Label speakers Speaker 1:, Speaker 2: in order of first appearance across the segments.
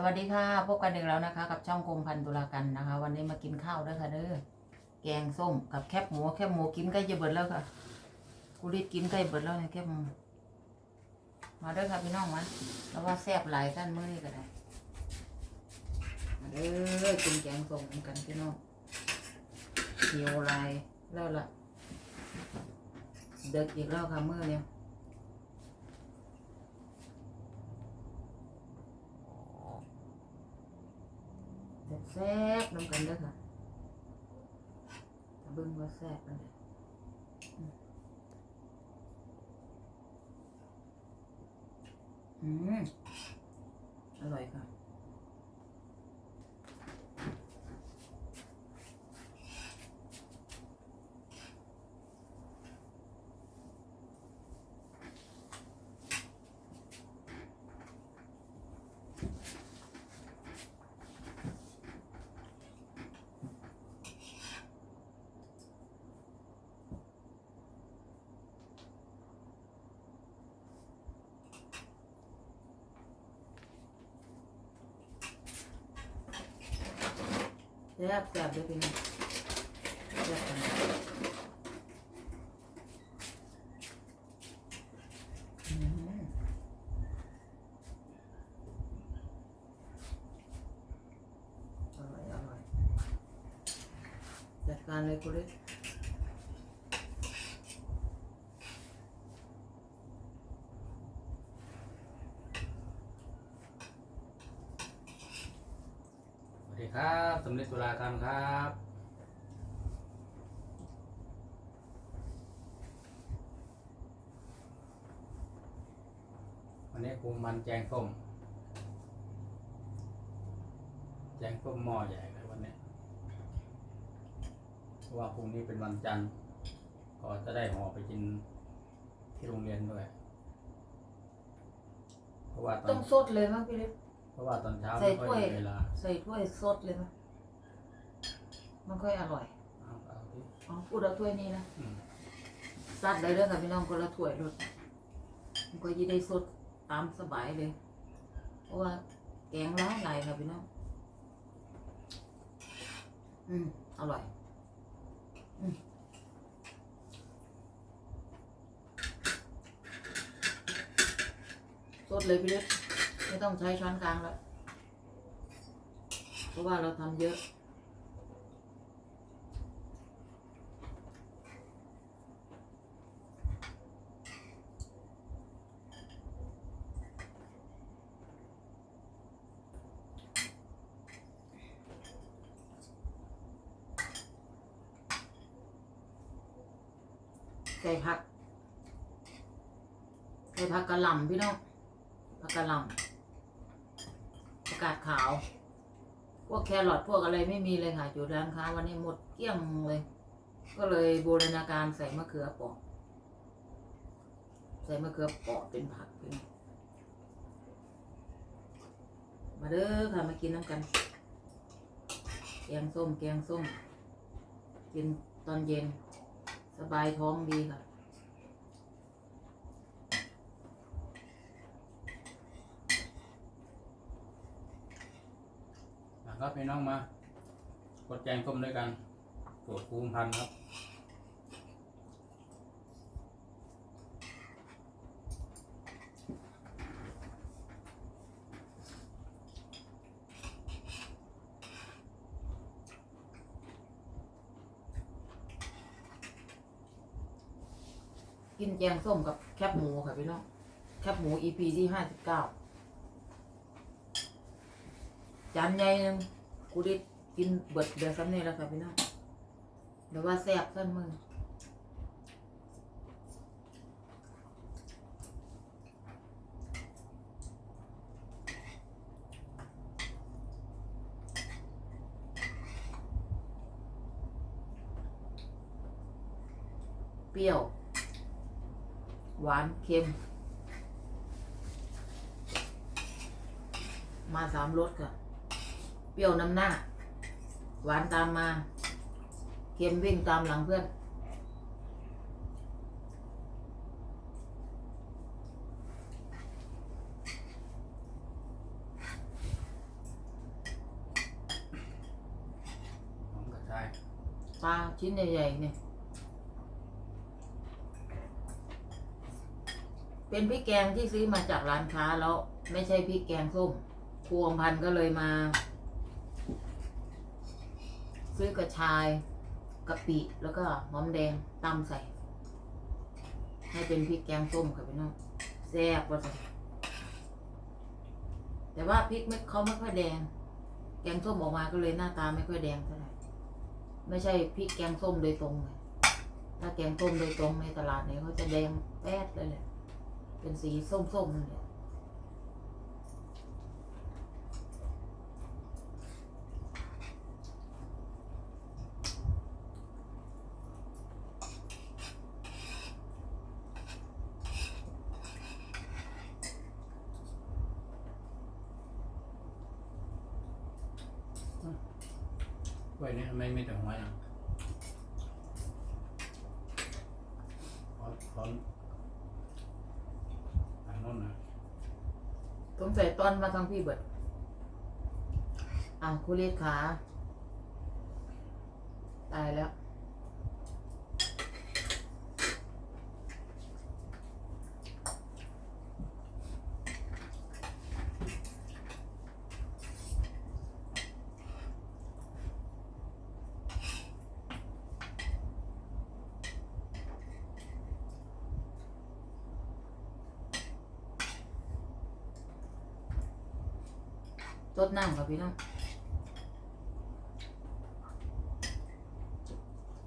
Speaker 1: สวัสดีค่ะ พบกันอีกแล้วนะคะ กับช่องคมพันธุลากันนะคะ วันนี้มากินข้าวด้วยค่ะเด้อแกงส้มกับแคบหมูแคบหมูกินใกล้จะเบิดแล้วค่ะกูรีดกินใกล้เบิดแล้วเนี่ยแคบหมูมาด้อค่ะพี่น้องมาแล้วว่าแซ่บหลายท่านมื้อนี้ก็ได้มาเด้อกินแกงส้มกันพี่น้องเหี่ยวลายแล้วล่ะเด็กอีกแล้วค่ะมื้อเนี่ย แซ่บน้ำกันเด้อค่ะเบิ่งว่าแซ่บมันเลยอืมอร่อยค่ะ แซ่บแซ่บเลยพี่น้องแซ่บกันอืมอร่อยอร่อยจัดการเลยกูเลย
Speaker 2: ดีครับสำเร็จตุลาการครับ วันนี้คุมมันแจงส้มแจงส้มหม้อใหญ่เลยวันนี้เพราะว่าพรุ่งนี้เป็นวันจันทร์ก็จะได้ห่อไปกินที่โรงเรียนด้วย เพราะว่าตอ
Speaker 1: ต้องสดเลยมั้งพี่เล็ก
Speaker 2: ราะว่าตอนเช้า
Speaker 1: ใส่
Speaker 2: ไม่ค่อย
Speaker 1: ถ้วย
Speaker 2: มีเวลา
Speaker 1: ใส่ถ้วยสดเลยมั้ยมันค่อยอร่อย
Speaker 2: เอาเอาดิ
Speaker 1: อ๋อพูดเอาถ้วยนี้นะ
Speaker 2: อืม
Speaker 1: ซัดได้เรื่องกับพี่น้องคนละถ้วยรถมันก็ยี่ได้สดตามสบายเลย เพราะว่าแกงร้ายหลายค่ะพี่น้อง อืมอร่อย อืมสดเลยพี่เล็ก ไม่ต้องใช้ช้อนกลางแล้ว เพราะว่าเราทำเยอะ ใส่ผักใส่ผักกระหล่ำพี่น้องผักกระหล่ำ กาดขาว พวกแครอทพวกอะไรไม่มีเลยค่ะอยู่ร้านค้าวันนี้หมดเกลี้ยงเลย ก็เลยบูรณาการใส่มะเขือเปอกใส่มะเขือเปอกเป็นผักพี่น้องมาเด้อค่ะมากินน้ำกัน แกงส้มแกงส้ม กินตอนเย็น สบายท้องดีค่ะ
Speaker 2: นะครับ พี่น้องมากดแจงส้มด้วยกันตรวจภูมิพันธ์ครับ
Speaker 1: กินแกงส้มกับแคบหมูค่ะพี่น้อง แคบหมู EP ที่ห้าสิบเก้าจานใหญ่หนึ่ง กูได้กินเบิดเดือนซ้ำนี่แล้วค่ะพี่น้องเดี๋ยวว่าแซ่บสั้นมือเปรี้ยว หวานเค็ม มาสามรสค่ะ เปรี้ยวน้ำหน้า หวานตามมา เค็มวิ่งตามหลังเพื่อน หอมกระชายปลาชิ้นใหญ่ๆเนี่ย เป็นพริกแกงที่ซื้อมาจากร้านค้าแล้ว ไม่ใช่พริกแกงส้มพวงพันก็เลยมา ซื้อกระชายกะปิแล้วก็หอมแดงตำใส่ ให้เป็นพริกแกงส้มค่ะพี่น้องแซ่บว่าสิแต่ว่าพริกไม่เขาไม่ค่อยแดง แกงส้มออกมาก็เลยหน้าตาไม่ค่อยแดงเท่าไหร่ไม่ใช่พริกแกงส้มโดยตรงเลยถ้าแกงส้มโดยตรงในตลาดเนี่ยเขาจะแดงแป๊ดเลยแหละเป็นสีส้มๆนั่นแหละ
Speaker 2: ไว้เนี่ยไม่ไม่แต่หัวยังขอขอทางโน้นนะ
Speaker 1: สงสัยตอนมาทาง พี่เบิดอะคุณเลขาตายแล้ว รดน้ำค่ะพี่น้อง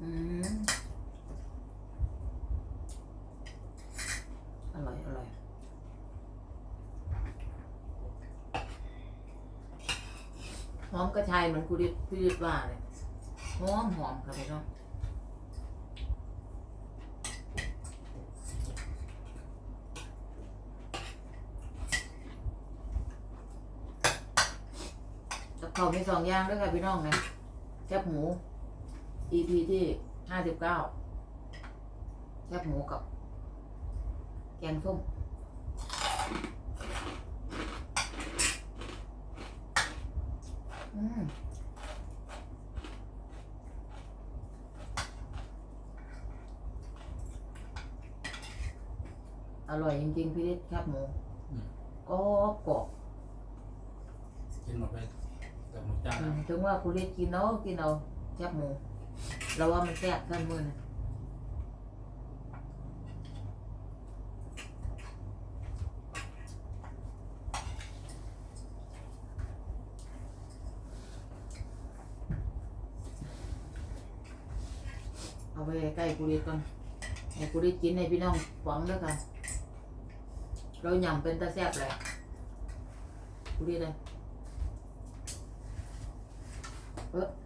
Speaker 1: อืมอร่อยอร่อยหอมกระชายเหมือนคุณดิพี่ดิดว่าเลยหอมหอมค่ะพี่น้อง เขาวมีสองอย่างด้วยค่ะพี่น้องนะแคบหมู EP ที่ห้าสิบเก้าแคบหมูกับ แกงส้มอืมอร่อยจริงๆพี่ฤทธิ์แคบหมูก็กรอบ
Speaker 2: กินหมดไปเกือบหมดจา
Speaker 1: อืมถึงว่าคุณฤทธิ์กินเอากินเอาแคบหมูเราว่ามันแซ่บกันมือนะเอาไปใกล้คุณฤทธิ์ก่อนให้คุณฤทธิ์กินให้พี่น้องฟังด้วยกันเราหยำเป็นตาแซ่บเลยคุณฤทธิ์เลย เ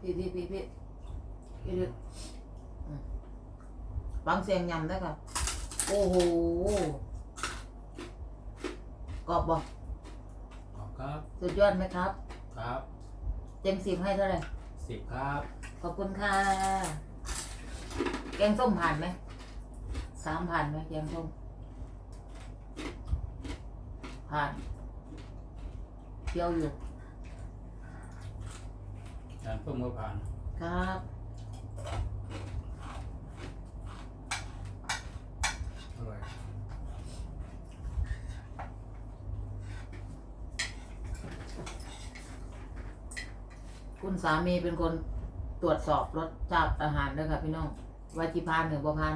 Speaker 1: พี่พี่พี่พี่พี่ดึกฟังเสียงยำได้ค่ะ โอ้โหกรอบบ่
Speaker 2: ขอบครับ
Speaker 1: สุดยอดไหมครับ
Speaker 2: ครับ
Speaker 1: เต็มสิบให้เท่าไหร่
Speaker 2: สิบครับ
Speaker 1: ขอบคุณค่ะ แกงส้มผ่านไหม สามผ่านไหมแกงส้ม ผ่านเที่ยวอยู่
Speaker 2: จานเพิ่มมือผ่าน
Speaker 1: ครับ
Speaker 2: อร่อย
Speaker 1: คุณสามีเป็นคนตรวจสอบรสชาติอาหารด้วยค่ะพี่น้องว่าจีพานหรือบ่พาน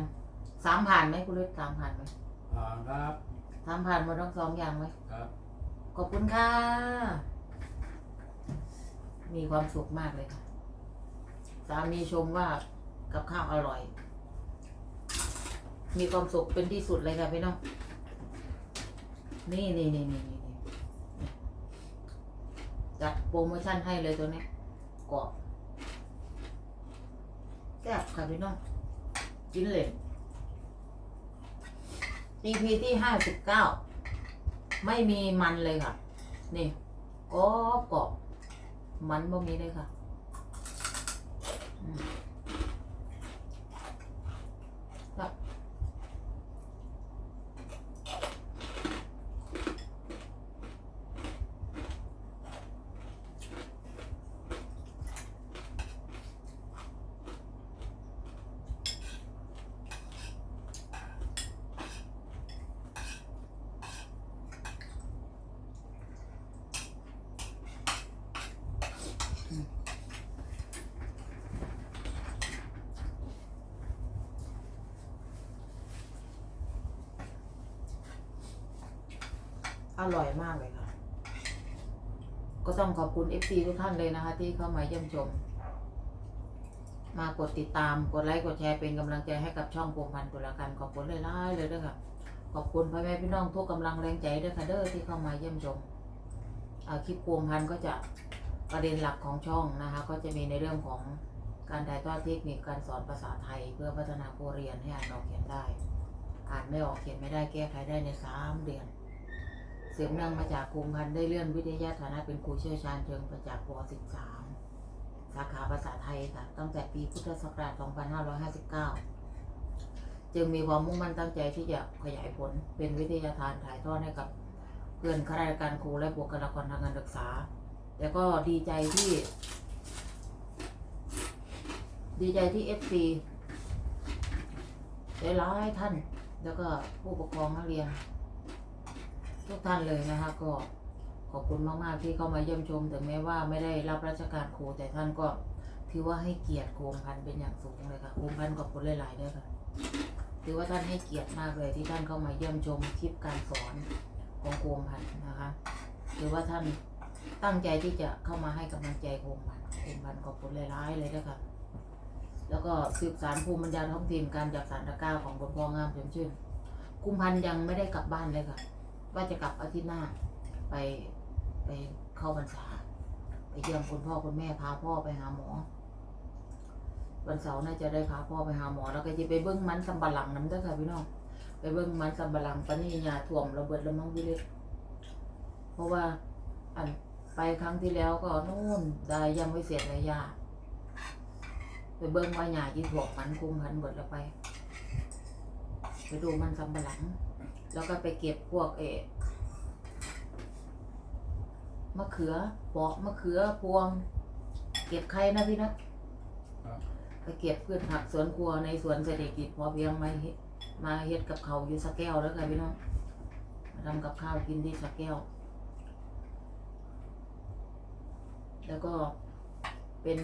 Speaker 1: สามผ่านไหมคุณเล็กสามผ่านไหม
Speaker 2: ผ่านครับ
Speaker 1: สามผ่านหมดทั้งสองอย่างไหม
Speaker 2: ครับ
Speaker 1: ขอบคุณค่ะ มีความสุขมากเลยค่ะ สามีชมว่ากับข้าวอร่อย มีความสุขเป็นที่สุดเลยค่ะพี่น้อง นี่นี่นี่นี่นี่จัดโปรโมชั่นให้เลยตัวนี้กรอบแซ่บค่ะพี่น้อง กินเลย EP ที่ห้าสิบเก้า ไม่มีมันเลยค่ะ นี่กรอบกรอบ มันบ่มีเลยค่ะ อร่อยมากเลยค่ะ ก็ต้องขอบคุณ FC ทุกท่านเลยนะคะ ที่เข้ามาเยี่ยมชม มากดติดตาม กดไลค์ กดแชร์เป็นกำลังใจให้กับช่องพวงพันธุ์ตุลาการขอบคุณเลยล่ายๆเลยด้วยค่ะ ขอบคุณพ่อแม่พี่น้องทุกกำลังแรงใจด้วยค่ะเด้อที่เข้ามาเยี่ยมชมคลิปพวงพันก็จะประเด็นหลักของช่องนะคะ ก็จะมีในเรื่องของการถ่ายทอดเทคนิคการสอนภาษาไทย เพื่อพัฒนาผู้เรียนให้อ่านออกเขียนได้ อ่านไม่ออกเขียนไม่ได้แก้ไขได้ในสามเดือน สืบเนื่องมาจากภูมิพันธ์ได้เลื่อนวิทยาฐานะเป็นครูเชี่ยวชาญเชิงประจักษ์ว .13 สาขาภาษาไทยค่ะ ตั้งแต่ปีพุทธศักราช 2559 จึงมีความมุ่งมั่นตั้งใจที่จะขยายผลเป็นวิทยาทานถ่ายทอดให้กับเพื่อนข้าราชการครูและบุคลากรทางการศึกษาแต่ก็ดีใจที่ ดีใจที่ FC หลายท่าน แล้วก็ผู้ปกครองนักเรียน ทุกท่านเลยนะคะก็ขอบคุณมาก ๆ ที่เข้ามาเยี่ยมชม ถึงแม้ว่าไม่ได้รับราชการครูแต่ท่านก็ถือว่าให้เกียรติโคมพันเป็นอย่างสูงเลยค่ะโคมพันขอบคุณหลายๆด้วยค่ะถือว่าท่านให้เกียรติมากเลยที่ท่านเข้ามาเยี่ยมชมคลิปการสอนของโคมพันนะคะถือว่าท่านตั้งใจที่จะเข้ามาให้กำลังใจโคมพันโคมพันขอบคุณหลายๆเลยด้วยค่ะแล้วก็สืบสารภูมิปัญญาท้องถิ่นการจับสารตะกร้าของคุณพ่องามเฉยมชื่นคุมพันยังไม่ได้กลับบ้านเลยค่ะ ว่าจะกลับอาทิตย์หน้า ไปไปเข้าพรรษา ไปเยี่ยมคุณพ่อคุณแม่พาพ่อไปหาหมอ วันเสาร์น่าจะได้พาพ่อไปหาหมอ แล้วก็จะไปเบิ้งมันสำปะหลังน้ำเด้อค่ะพี่น้องไปเบิ้งมันสำปะหลังปนนี่ยาถ่วมระเบิดแล้วมั้งพี่เล็กเพราะว่าอันไปครั้งที่แล้วก็นู่นได้ยังไม่เสร็จเลยยาไปเบิ้งว่าหยาที่ถ่วมมันคุมพันเบิดแล้วไป ไปดูมันสำปะหลัง แล้วก็ไปเก็บพวกเออมะเขือปอกมะเขือพวง เก็บใครนะพี่นะครับไปเก็บพืชผักสวนครัวในสวนเศรษฐกิจพอเพียงมาเฮ็ดมาเฮ็ดกับเขาวอยู่สักแก้วแล้วค่ะพี่น้องมาทำกับข้าวกินที่สักแก้ว แล้วก็เป็น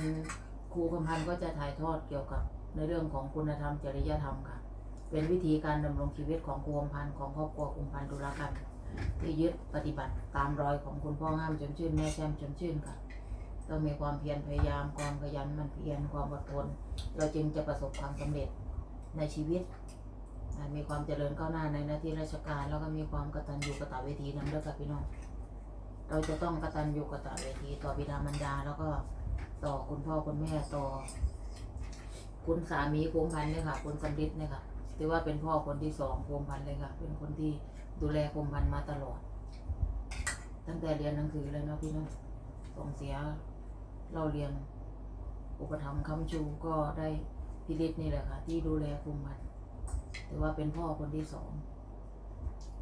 Speaker 1: ครูคำพันธ์ก็จะถ่ายทอดเกี่ยวกับในเรื่องของคุณธรรมจริยธรรมค่ะ เป็นวิธีการดำรงชีวิตของครูคำพันธ์ของครอบครัวคุมพันธ์ดุลกัน ที่ยึดปฏิบัติตามรอยของคุณพ่องามจนชื่นแม่แช่มจนชื่นค่ะ ต้องมีความเพียรพยายามความขยันมันเพียรความอดทน เราจึงจะประสบความสำเร็จในชีวิต มีความเจริญก้าวหน้าในหน้าที่ราชการ แล้วก็มีความกตัญญูกตเวทีนำด้วยกับพี่น้องเราจะต้องกตัญญูกตเวทีต่อบิดามารดาแล้วก็ต่อคุณพ่อคุณแม่ต่อคุณสามีโคมพันธ์เนี่ยค่ะคุณสำริดเนี่ยค่ะ ถือว่าเป็นพ่อคนที่สองโคมพันเลยค่ะ เป็นคนที่ดูแลโคมพันมาตลอด ตั้งแต่เรียนหนังสือเลยเนาะพี่เน้องส่งเสียเราเรียนอุปถัมภ์คำชูก็ได้พิริศนี่แหละค่ะ ที่ดูแลคุมพันถือว่าเป็นพ่อคนที่สอง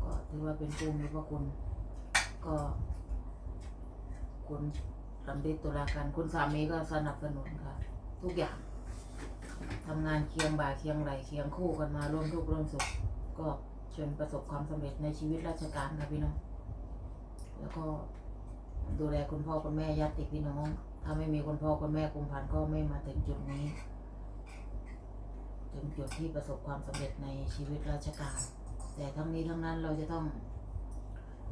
Speaker 1: ก็ถือว่าเป็นผู้มีพระคุณก็คุณสำริดตุลาการคุณสามีก็สนับสนุนค่ะ ทุกอย่าง ทำงานเคียงบ่าเคียงไหลเคียงคู่กันมาร่วมทุกข์ร่วมสุขก็จนประสบความสำเร็จในชีวิตราชการค่ะพี่น้อง แล้วก็ดูแลคุณพ่อคุณแม่ญาติพี่น้อง ถ้าไม่มีคุณพ่อคุณแม่กุมพันก็ไม่มาถึงจุดนี้ถึงจุดที่ประสบความสำเร็จในชีวิตราชการ แต่ทั้งนี้ทั้งนั้นเราจะต้อง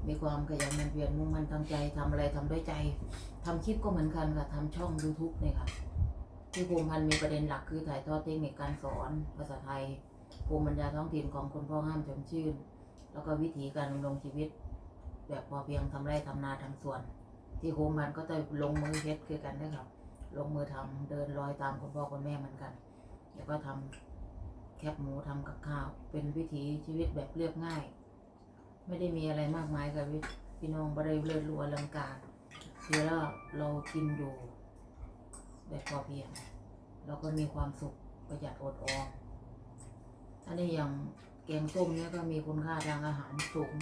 Speaker 1: มีความขยันหมั่นเพียรมุ่งมั่นตั้งใจทำอะไรทำด้วยใจทำคลิปก็เหมือนกันค่ะทำช่อง YouTube เนี่ยค่ะ ที่ภูมิพันธ์มีประเด็นหลักคือถ่ายทอดเทคนิคการสอนภาษาไทย ภูมิปัญญาท้องถิ่นของคุณพ่อห้ามชมชื่น แล้วก็วิถีการดำรงชีวิต แบบพอเพียงทำไร่ทำนาทำสวน ที่โฮมมันธ์ก็จะลงมือเฮ็ดคือกันนะครับ ลงมือทำเดินรอยตามคุณพ่อคุณแม่เหมือนกัน แล้วก็ทำแคบหมูทำกับข้าว เป็นวิถีชีวิตแบบเรียบง่าย ไม่ได้มีอะไรมากมายกับพี่น้องบริเวณรัวลังการคือเราเรากินอยู่ แบบพอเพียงเราก็มีความสุขประหยัดอดออมอันนี้อย่างแกงส้มเนี่ยก็มีคุณค่าทางอาหารสูง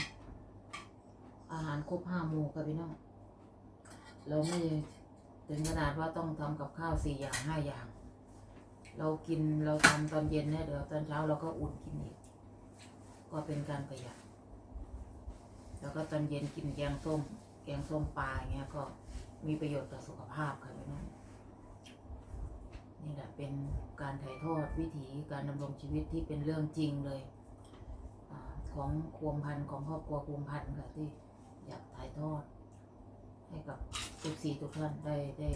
Speaker 1: อาหารครบห้าหมู่กับพี่น้องเราไม่ถึงขนาดว่าต้องทำกับข้าวสี่อย่างห้าอย่าง เรากินเราทำตอนเย็นเนี่ยเดี๋ยวตอนเช้าเราก็อุ่นกินอีก ก็เป็นการประหยัด แล้วก็ตอนเย็นกินแกงส้ม แกงส้มปลาอย่างเงี้ยก็มีประโยชน์ต่อสุขภาพค่ะพี่น้อง นี่แหละเป็นการถ่ายทอดวิถีการดำรงชีวิตที่เป็นเรื่องจริงเลยอของควมพันของครอบครัวควมพันค่ะที่อยากถ่ายทอด ให้กับทุกสี่ทุกท่านได้ได้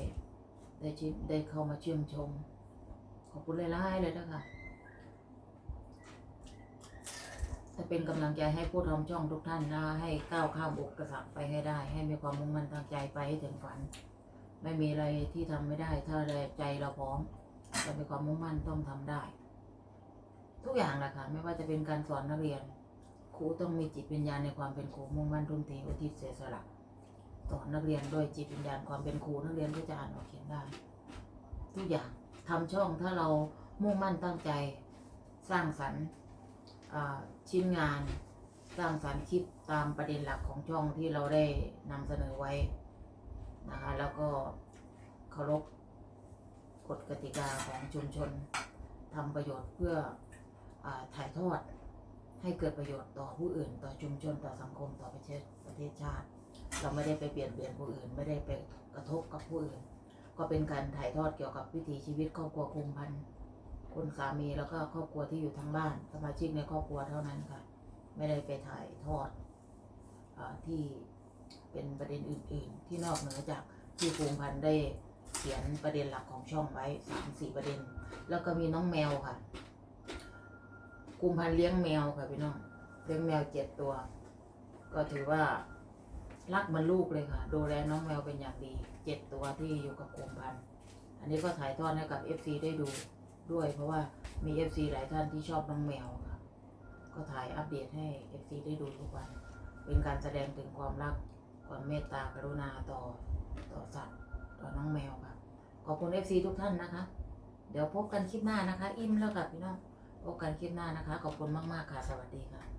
Speaker 1: ได้ชิมได้เข้ามาเชื่อมชม ขอบคุณหลายๆเลยนะคะจะเป็นกำลังใจให้ผู้ทำช่องทุกท่านนะให้ก้าวข้ามอุปสรรคไปให้ได้ ให้มีความมุ่งมั่นตั้งใจไปให้ถึงฝัน ไม่มีอะไรที่ทำไม่ได้ ถ้าใจเราพร้อมเรามีความมุ่งมั่นต้องทำได้ ทุกอย่างแหละค่ะไม่ว่าจะเป็นการสอนนักเรียน ครูต้องมีจิตวิญญาณในความเป็นครูมุ่งมั่นทุ่มเทอุทิศเสียสละสอนนักเรียนด้วยจิตวิญญาณความเป็นครูนักเรียนก็จะอ่านออกเขียนได้ ทุกอย่างทำช่องถ้าเรามุ่งมั่นตั้งใจสร้างสรรค์ชิ้นงาน สร้างสรรค์คลิปตามประเด็นหลักของช่องที่เราได้นำเสนอไว้ นะคะ แล้วก็เคารพกฎกติกาของชุมชนทำประโยชน์เพื่ออาถ่ายทอดให้เกิดประโยชน์ต่อผู้อื่น ต่อชุมชนต่อสังคมต่อประเทศประเทศชาติ เราไม่ได้ไปเปลี่ยนเปลี่ยนผู้อื่น ไม่ได้ไปกระทบกับผู้อื่น ก็เป็นการถ่ายทอดเกี่ยวกับวิถีชีวิตครอบครัวคุมพันธ์คุณสามีแล้วก็ครอบครัวที่อยู่ทางบ้านสมาชิกในครอบครัวเท่านั้นค่ะ ไม่ได้ไปถ่ายทอดอที่ เป็นประเด็นอื่น ๆ ที่นอกเหนือจากที่ภูมิพันธ์ได้เขียนประเด็นหลักของช่องไว้สามสี่ประเด็น แล้วก็มีน้องแมวค่ะภูมิพันธ์เลี้ยงแมวค่ะพี่น้องเลี้ยงแมวเจ็ดตัว ก็ถือว่ารักมันลูกเลยค่ะ ดูแลน้องแมวเป็นอย่างดีเจ็ดตัวที่อยู่กับภูมิพันธ์อันนี้ก็ถ่ายทอดให้กับ FC ได้ดูด้วย เพราะว่ามี FC หลายท่านที่ชอบน้องแมวค่ะ ก็ถ่ายอัปเดตให้ FC ได้ดูทุกวัน เป็นการแสดงถึงความรัก ความเมตตากรุณาต่อต่อสัตว์ต่อน้องแมวค่ะขอบคุณเอฟซีทุกท่านนะคะ เดี๋ยวพบกันคลิปหน้านะคะ อิ่มแล้วกับพี่น้องพบกันคลิปหน้านะคะ ขอบคุณมากๆค่ะ สวัสดีค่ะ